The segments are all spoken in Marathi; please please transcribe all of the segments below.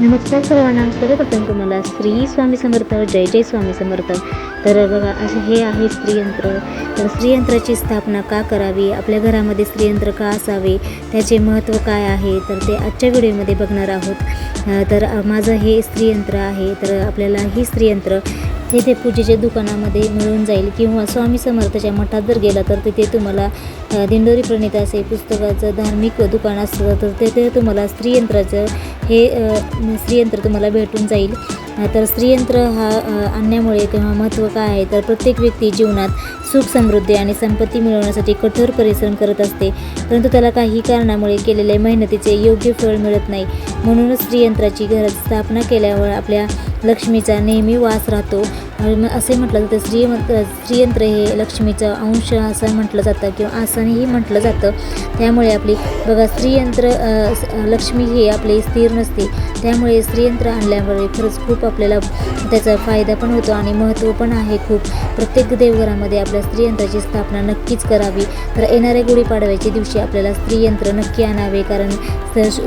नमस्कार सर्वांना. सर्वप्रथम तुम्हाला स्त्री स्वामी समर्थ जय जय स्वामी समर्थ. तर बघा असं हे आहे स्त्रीयंत्र तर स्त्रीयंत्राची स्थापना का करावी? आपल्या घरामध्ये स्त्रीयंत्र का असावे? त्याचे महत्त्व काय आहे? तर ते आजच्या व्हिडिओमध्ये बघणार आहोत. तर माझं हे स्त्रीयंत्र आहे. तर आपल्याला ही स्त्रीयंत्र तिथे पूजेच्या दुकानामध्ये मिळून जाईल किंवा स्वामी समर्थच्या मठात जर गेला तर तिथे तुम्हाला दिंडोरी प्रणित असे पुस्तकाचं धार्मिक दुकान असतं तर तिथे तुम्हाला स्त्रीयंत्राचं हे स्त्रियंत्र स्त्रीयंत्र तुम्हाला भेटून जाईल. तर स्त्रीयंत्र हा आणण्यामुळे किंवा महत्त्व काय आहे? तर प्रत्येक व्यक्ती जीवनात सुख समृद्धी आणि संपत्ती मिळवण्यासाठी कठोर परिश्रम करत असते. परंतु त्याला काही कारणामुळे केलेल्या मेहनतीचे योग्य फळ मिळत नाही. म्हणूनच स्त्रीयंत्राची घरात स्थापना केल्यावर आपल्या लक्ष्मीचा नेहमी वास राहतो. असे म्हटलं जातं स्त्रीयंत्र स्त्रीयंत्र हे लक्ष्मीचा अंश असं म्हटलं जातं किंवा आसनही म्हटलं जातं. त्यामुळे आपली बघा स्त्रीयंत्र लक्ष्मी ही आपली स्थिर नसते. त्यामुळे स्त्रीयंत्र आणल्यामुळे खरंच खूप आपल्याला त्याचा फायदा पण होतो आणि महत्त्व पण आहे खूप. प्रत्येक देवघरामध्ये आपल्या स्त्रीयंत्राची स्थापना नक्कीच करावी. तर येणाऱ्या गुढीपाडव्याच्या दिवशी आपल्याला स्त्रीयंत्र नक्की आणावे कारण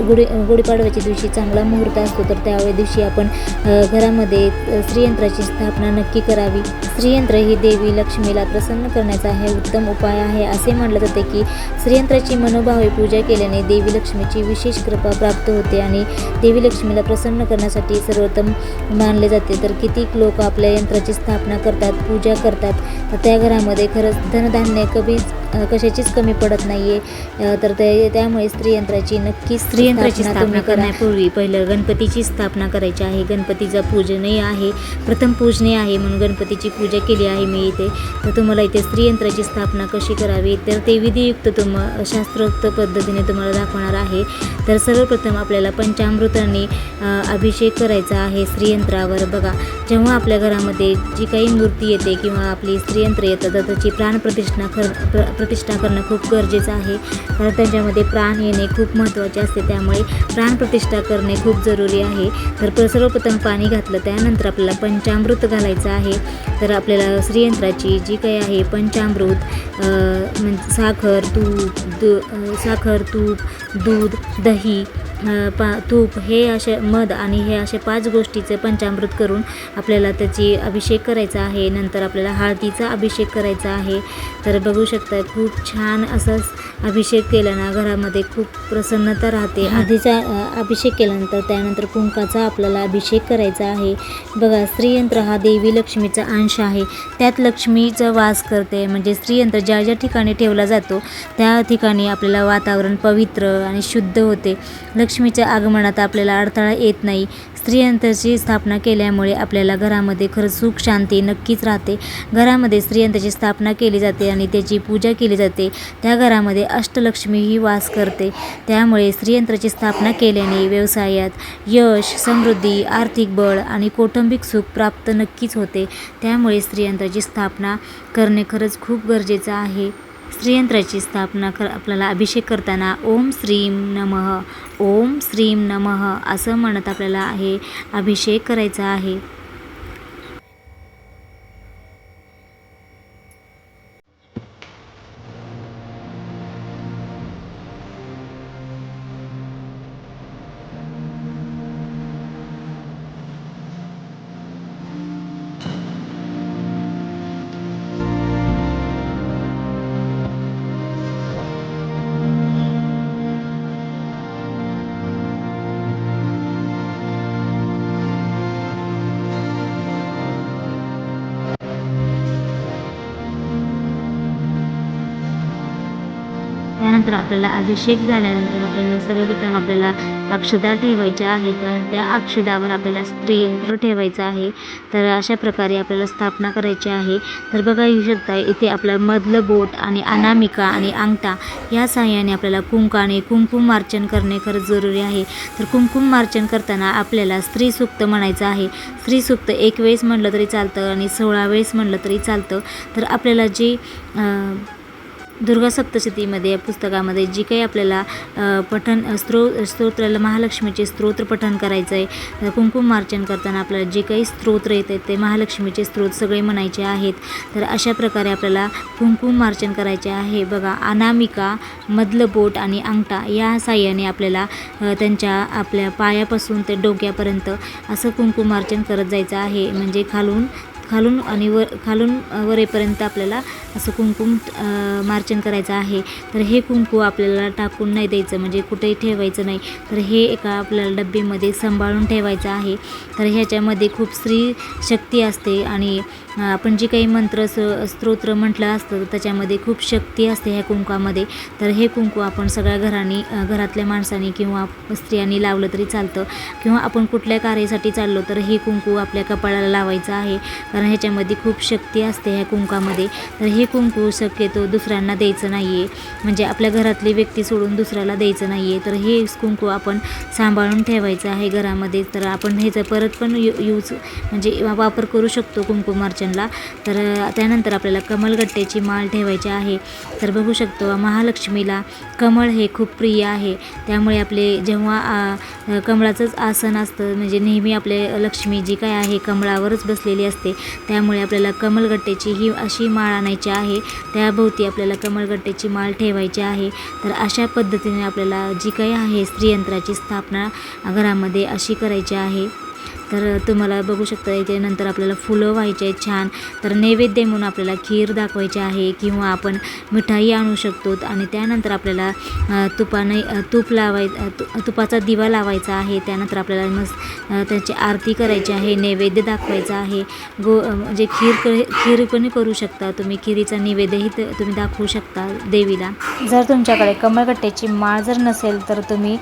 गुढी गुढीपाडव्याच्या दिवशी चांगला मुहूर्त असतो तर त्यावेळी दिवशी आपण घरामध्ये स्त्रीयंत्राची स्थापना नक्की करावी. स्त्रीयंत्र ही देवी लक्ष्मीला प्रसन्न करण्याचा हे उत्तम उपाय आहे असे मानले जाते की स्त्रीयंत्राची मनोभावे पूजा केल्याने देवी लक्ष्मीची विशेष कृपा प्राप्त होते आणि देवी लक्ष्मीला प्रसन्न करण्यासाठी सर्वोत्तम मानले जाते. तर कितीक लोक आपल्या यंत्राची स्थापना करतात पूजा करतात तर त्या घरामध्ये खरंच धनधान्य कमीच कशाचीच कमी पडत नाही आहे तर ते त्यामुळे स्त्रीयंत्राची नक्कीच स्त्रीयंत्राची स्थापना. करण्यापूर्वी पहिलं गणपतीची स्थापना करायची आहे. गणपतीचं पूजनही आहे. प्रथम पूजनीय आहे म्हणून गणपतीची पूजा केली आहे मी इथे. तर तुम्हाला इथे स्त्रीयंत्राची स्थापना कशी करावी? तर ते विधियुक्त तुम शास्त्रोक्त पद्धतीने तुम्हाला दाखवणार आहे. तर सर्वप्रथम आपल्याला पंचामृतांनी अभिषेक करायचा आहे. स्त्रीयंत्रावर बघा. जेव्हा आपल्या घरामध्ये जी काही मूर्ती येते किंवा आपली स्त्रीयंत्र येतं तर त्याची प्राणप्रतिष्ठा कर प्र प्रतिष्ठा करणं खूप गरजेचं आहे. कारण त्यांच्यामध्ये प्राण येणे खूप महत्त्वाचे असते. त्यामुळे प्राणप्रतिष्ठा करणे खूप जरुरी आहे. तर सर्वप्रथम पाणी घातलं त्यानंतर आपल्याला पंचामृत घालायचं आहे. तर आपल्याला स्त्रियंत्राची जी काही आहे पंचामृत म्हणजे साखर तूप दू साखर तूप दूध दही पा तूप हे असे मध आणि हे असे पाच गोष्टीचे पंचामृत करून आपल्याला त्याची अभिषेक करायचा आहे. नंतर आपल्याला हळदीचा अभिषेक करायचा आहे. तर बघू शकता खूप छान असा अभिषेक केल्यानं घरामध्ये खूप प्रसन्नता राहते. हळदीचा अभिषेक केल्यानंतर त्यानंतर कुंकाचा आपल्याला अभिषेक करायचा आहे. बघा स्त्रीयंत्र हा देवी लक्ष्मीचा अंश आहे. त्यात लक्ष्मीचा वास करते. म्हणजे स्त्रीयंत्र ज्या ज्या ठिकाणी ठेवला जातो त्या ठिकाणी आपल्याला वातावरण पवित्र आणि शुद्ध होते. लक्ष लक्ष्मीच्या आगमनात आपल्याला अडथळा येत नाही. स्त्रियंत्राची स्थापना केल्यामुळे आपल्याला घरामध्ये खरंच सुख शांती नक्कीच राहते. घरामध्ये स्त्रियंत्राची स्थापना केली जाते आणि त्याची पूजा केली जाते. त्या घरामध्ये अष्टलक्ष्मी ही वास करते. त्यामुळे स्त्रियंत्राची स्थापना केल्याने व्यवसायात यश समृद्धी आर्थिक बळ आणि कौटुंबिक सुख प्राप्त नक्कीच होते. त्यामुळे स्त्रियंत्राची स्थापना करणे खरंच खूप गरजेचं आहे. श्रीयंत्राची स्थापना कर आपल्याला अभिषेक करताना ओम श्रीम नमः ओम श्रीम नमः असं म्हणत आपल्याला हे अभिषेक करायचा आहे. त्यानंतर आपल्याला अभिषेक झाल्यानंतर आपल्याला सर्वप्रथम आपल्याला अक्षदा ठेवायच्या आहेत. तर त्या अक्षदावर आपल्याला स्त्रीयंत्र ठेवायचं आहे. तर अशा प्रकारे आपल्याला स्थापना करायची आहे. तर बघा येऊ शकता इथे आपलं मधलं बोट आणि अनामिका आणि अंगठा या साह्याने आपल्याला कुंकाने कुंकुमार्चन करणे खरंच जरुरी आहे. तर कुंकुमार्चन करताना आपल्याला स्त्री सुक्त म्हणायचं आहे. स्त्री सुक्त एक वेळेस म्हणलं तरी चालतं आणि सोळा वेळेस म्हणलं तरी चालतं. तर आपल्याला जे दुर्गा सप्तशतीमध्ये या पुस्तकामध्ये जी काही आपल्याला पठन स्त्रो स्तोत्राला महालक्ष्मीचे स्तोत्र पठन करायचं आहे कुंकुम कुंकुमार्चन करताना आपल्याला जे काही स्तोत्र येत आहेत ते महालक्ष्मीचे स्तोत्र सगळे म्हणायचे आहेत. तर अशा प्रकारे आपल्याला कुंकुमार्चन करायचे आहे. बघा अनामिका मधलं बोट आणि अंगठा या साह्याने आपल्याला त्यांच्या आपल्या पायापासून ते डोक्यापर्यंत असं कुंकुमार्चन करत जायचं आहे. म्हणजे खालून खालून आणि वर खालून वरेपर्यंत आपल्याला असं कुंकुम मार्चन करायचं आहे. तर हे कुंकू आपल्याला टाकून नाही द्यायचं म्हणजे कुठेही ठेवायचं नाही. तर हे एका आपल्याला डब्बीमध्ये सांभाळून ठेवायचं आहे. तर ह्याच्यामध्ये खूप स्त्री शक्ती असते आणि आपण जे काही मंत्र स स्तोत्र म्हटलं असतं त्याच्यामध्ये खूप शक्ती असते ह्या कुंकामध्ये. तर हे कुंकू आपण सगळ्या घरांनी घरातल्या माणसांनी किंवा स्त्रियांनी लावलं तरी चालतं. किंवा आपण कुठल्या कार्यासाठी चाललो तर हे कुंकू आपल्या कपाळाला लावायचं आहे. कारण ह्याच्यामध्ये खूप शक्ती असते ह्या कुंकामध्ये. तर हे कुंकू शक्यतो दुसऱ्यांना द्यायचं नाही आहे म्हणजे आपल्या घरातली व्यक्ती सोडून दुसऱ्याला द्यायचं नाही आहे तर हे कुंकू आपण सांभाळून ठेवायचं आहे घरामध्ये. तर आपण ह्याचा परत पण यू यूज म्हणजे वापर करू शकतो कुंकुमार्चनला तर त्यानंतर आपल्याला कमलगट्ट्याची माळ ठेवायची आहे. तर बघू शकतो महालक्ष्मीला कमळ हे खूप प्रिय आहे. त्यामुळे आपले जेव्हा कमळाचंच आसन असतं म्हणजे नेहमी आपले लक्ष्मी जी काय आहे कमळावरच बसलेली असते. त्यामुळे आपल्याला कमलगट्ट्याची ही अशी माळ आणायची आहे. त्याभोवती आपल्याला कमलगट्ट्याची माळ ठेवायची आहे. तर अशा पद्धतीने आपल्याला जी काही आहे स्त्रीयंत्राची स्थापना घरामध्ये अशी करायची आहे. तर तुम्हाला बघू शकता इथे नंतर आपल्याला फुलं व्हायचे आहेत छान. तर नैवेद्य म्हणून आपल्याला खीर दाखवायची आहे किंवा आपण मिठाई आणू शकतो. आणि त्यानंतर आपल्याला तुपाने तूप लावाय तु तुपाचा दिवा लावायचा आहे. त्यानंतर आपल्याला मस्त त्याची आरती करायची आहे. नैवेद्य दाखवायचा आहे. गो म्हणजे खीर क खीर पण करू शकता तुम्ही. खिरीचा नैवेद्यही तुम्ही दाखवू शकता देवीला. जर तुमच्याकडे कमळगट्ट्याची माळ जर नसेल तर तुम्ही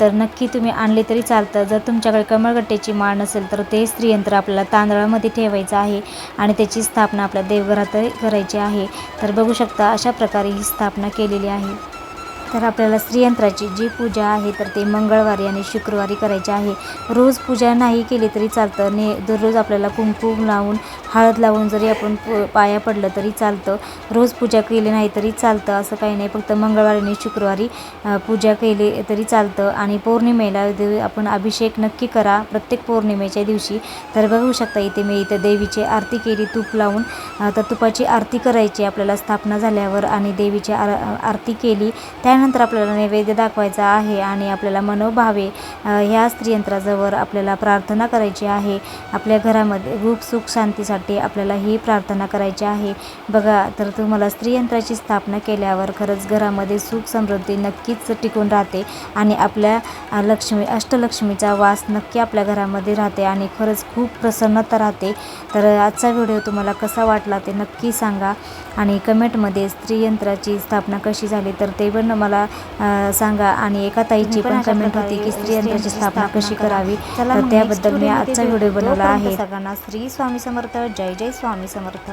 तर नक्की तुम्ही आणले तरी चालतं. जर तुमच्याकडे कमळगट्ट्याची माळ नसेल तर ते स्त्रीयंत्र आपल्याला तांदळामध्ये ठेवायचं आहे आणि त्याची स्थापना आपल्या देवघरात करायची आहे. तर बघू शकता अशा प्रकारे ही स्थापना केलेली आहे. तर आपल्याला स्त्रीयंत्राची जी पूजा आहे तर ते मंगळवारी आणि शुक्रवारी करायची आहे. रोज पूजा नाही केली तरी चालतं. ने दररोज आपल्याला कुंकुम लावून हळद लावून जरी आपण पाया पडलं तरी चालतं. रोज पूजा केली नाही तरी चालतं. असं काही नाही. फक्त मंगळवारी आणि शुक्रवारी पूजा केली तरी चालतं. आणि पौर्णिमेला आपण अभिषेक नक्की करा. प्रत्येक पौर्णिमेच्या दिवशी तर बघू शकता. इथे मी इथं देवीची आरती केली. तूप लावून तर तुपाची आरती करायची. आपल्याला स्थापना झाल्यावर आणि देवीची आर आरती केली. त्यानंतर आपल्याला नैवेद्य दाखवायचा आहे आणि आपल्याला मनोभावे ह्या स्त्रीयंत्राजवळ आपल्याला प्रार्थना करायची आहे. आपल्या घरामध्ये रूप सुख शांतीसाठी आपल्याला ही प्रार्थना करायची आहे. बघा तर तुम्हाला स्त्रीयंत्राची स्थापना केल्यावर खरंच घरामध्ये सुख समृद्धी नक्कीच टिकून राहते आणि आपल्या लक्ष्मी अष्टलक्ष्मीचा वास नक्की आपल्या घरामध्ये राहते आणि खरंच खूप प्रसन्नता राहते. तर आजचा व्हिडिओ तुम्हाला कसा वाटला ते नक्की सांगा आणि कमेंटमध्ये स्त्रीयंत्राची स्थापना कशी झाली तर ते पण मला सांगा. आणि एका ताईची पण कमेंट होती की स्त्रीयंत्राची स्थापना कशी करावी? तर त्याबद्दल मी आजचा व्हिडिओ बनवला आहे. सगळ्यांना श्री स्वामी समर्थ जय जय स्वामी समर्थ.